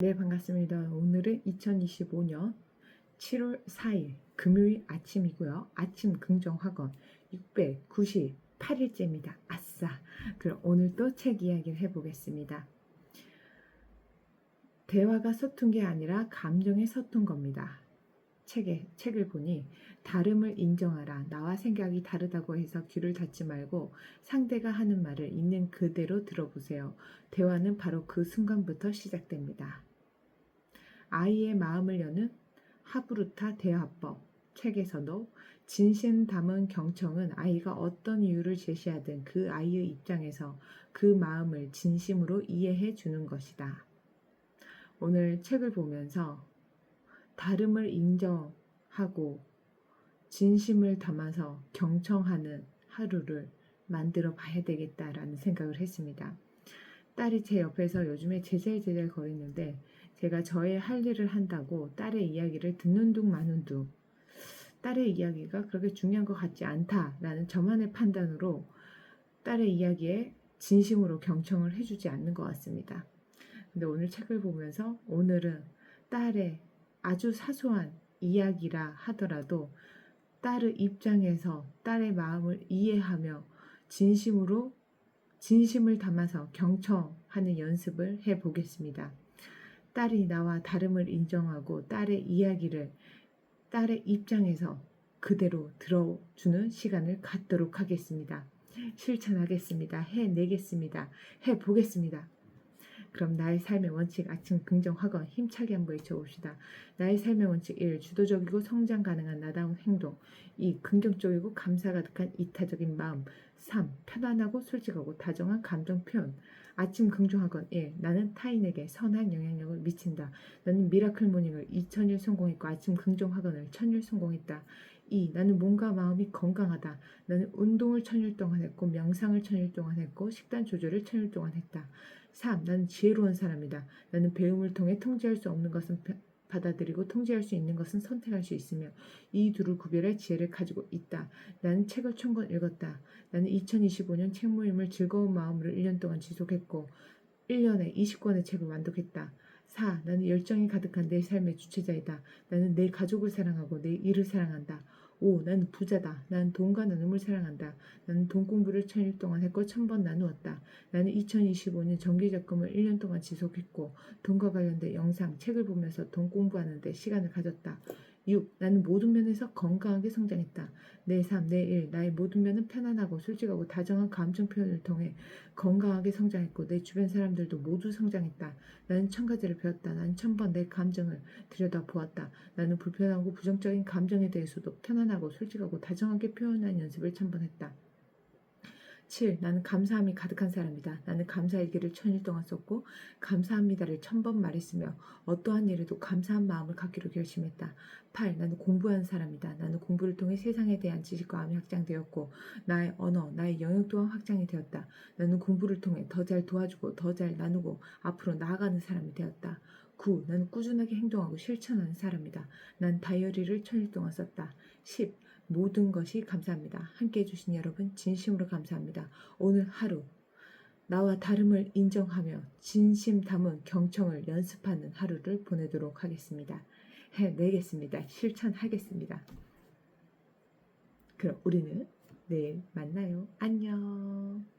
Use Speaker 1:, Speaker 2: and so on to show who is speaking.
Speaker 1: 네, 반갑습니다. 오늘은 2025년 7월 4일 금요일 아침이고요. 아침 긍정 학원 698일째입니다. 아싸. 그럼 오늘 또책 이야기를 해보겠습니다. 대화가 서툰 게 아니라 감정에 서툰 겁니다. 책에 책을 보니 다름을 인정하라. 나와 생각이 다르다고 해서 귀를 닫지 말고 상대가 하는 말을 있는 그대로 들어보세요. 대화는 바로 그 순간부터 시작됩니다. 아이의 마음을 여는 하브루타 대화법 책에서도 진심 담은 경청은 아이가 어떤 이유를 제시하든 그 아이의 입장에서 그 마음을 진심으로 이해해 주는 것이다. 오늘 책을 보면서 다름을 인정하고 진심을 담아서 경청하는 하루를 만들어 봐야 되겠다라는 생각을 했습니다. 딸이 제 옆에서 요즘에 제잘제잘 거리는데 제가 저의 할 일을 한다고 딸의 이야기를 듣는 둥 마는 둥 딸의 이야기가 그렇게 중요한 것 같지 않다라는 저만의 판단으로 딸의 이야기에 진심으로 경청을 해주지 않는 것 같습니다. 근데 오늘 책을 보면서 오늘은 딸의 아주 사소한 이야기라 하더라도 딸의 입장에서 딸의 마음을 이해하며 진심으로 진심을 담아서 경청하는 연습을 해 보겠습니다. 딸이 나와 다름을 인정하고 딸의 이야기를 딸의 입장에서 그대로 들어주는 시간을 갖도록 하겠습니다. 실천하겠습니다. 해내겠습니다. 해보겠습니다. 그럼 나의 삶의 원칙 아침 긍정 학원 힘차게 한번 외쳐봅시다. 나의 삶의 원칙 1. 주도적이고 성장 가능한 나다운 행동 2. 긍정적이고 감사 가득한 이타적인 마음 3. 편안하고 솔직하고 다정한 감정 표현 아침 긍정 학원 1. 나는 타인에게 선한 영향력을 미친다. 나는 미라클 모닝을 2000일 성공했고 아침 긍정 학원을 1000일 성공했다. 2. 나는 몸과 마음이 건강하다. 나는 운동을 천일 동안 했고 명상을 천일 동안 했고 식단 조절을 천일 동안 했다. 3. 나는 지혜로운 사람이다. 나는 배움을 통해 통제할 수 없는 것은 받아들이고 통제할 수 있는 것은 선택할 수 있으며 이 둘을 구별할 지혜를 가지고 있다. 나는 책을 천권 읽었다. 나는 2025년 책 모임을 즐거운 마음으로 1년 동안 지속했고 1년에 20권의 책을 완독했다. 4. 나는 열정이 가득한 내 삶의 주체자이다. 나는 내 가족을 사랑하고 내 일을 사랑한다. 5. 나는 부자다. 나는 돈과 나눔을 사랑한다. 나는 돈 공부를 천일 동안 했고 천번 나누었다. 나는 2025년 정기적금을 1년 동안 지속했고 돈과 관련된 영상, 책을 보면서 돈 공부하는데 시간을 가졌다. 6. 나는 모든 면에서 건강하게 성장했다. 내 삶, 내 일, 나의 모든 면은 편안하고 솔직하고 다정한 감정 표현을 통해 건강하게 성장했고 내 주변 사람들도 모두 성장했다. 나는 천 가지를 배웠다. 나는 천번 내 감정을 들여다 보았다. 나는 불편하고 부정적인 감정에 대해서도 편안하고 솔직하고 다정하게 표현하는 연습을 천번 했다. 7. 나는 감사함이 가득한 사람이다. 나는 감사일기를 천일 동안 썼고 감사합니다를 천번 말했으며 어떠한 일에도 감사한 마음을 갖기로 결심했다. 8. 나는 공부하는 사람이다. 나는 공부를 통해 세상에 대한 지식과 마음이 확장되었고 나의 언어, 나의 영역 또한 확장이 되었다. 나는 공부를 통해 더 잘 도와주고 더 잘 나누고 앞으로 나아가는 사람이 되었다. 9. 나는 꾸준하게 행동하고 실천하는 사람이다. 난 다이어리를 천일 동안 썼다. 10. 모든 것이 감사합니다. 함께 해주신 여러분 진심으로 감사합니다. 오늘 하루 나와 다름을 인정하며 진심 담은 경청을 연습하는 하루를 보내도록 하겠습니다. 해내겠습니다. 실천하겠습니다. 그럼 우리는 내일 만나요. 안녕.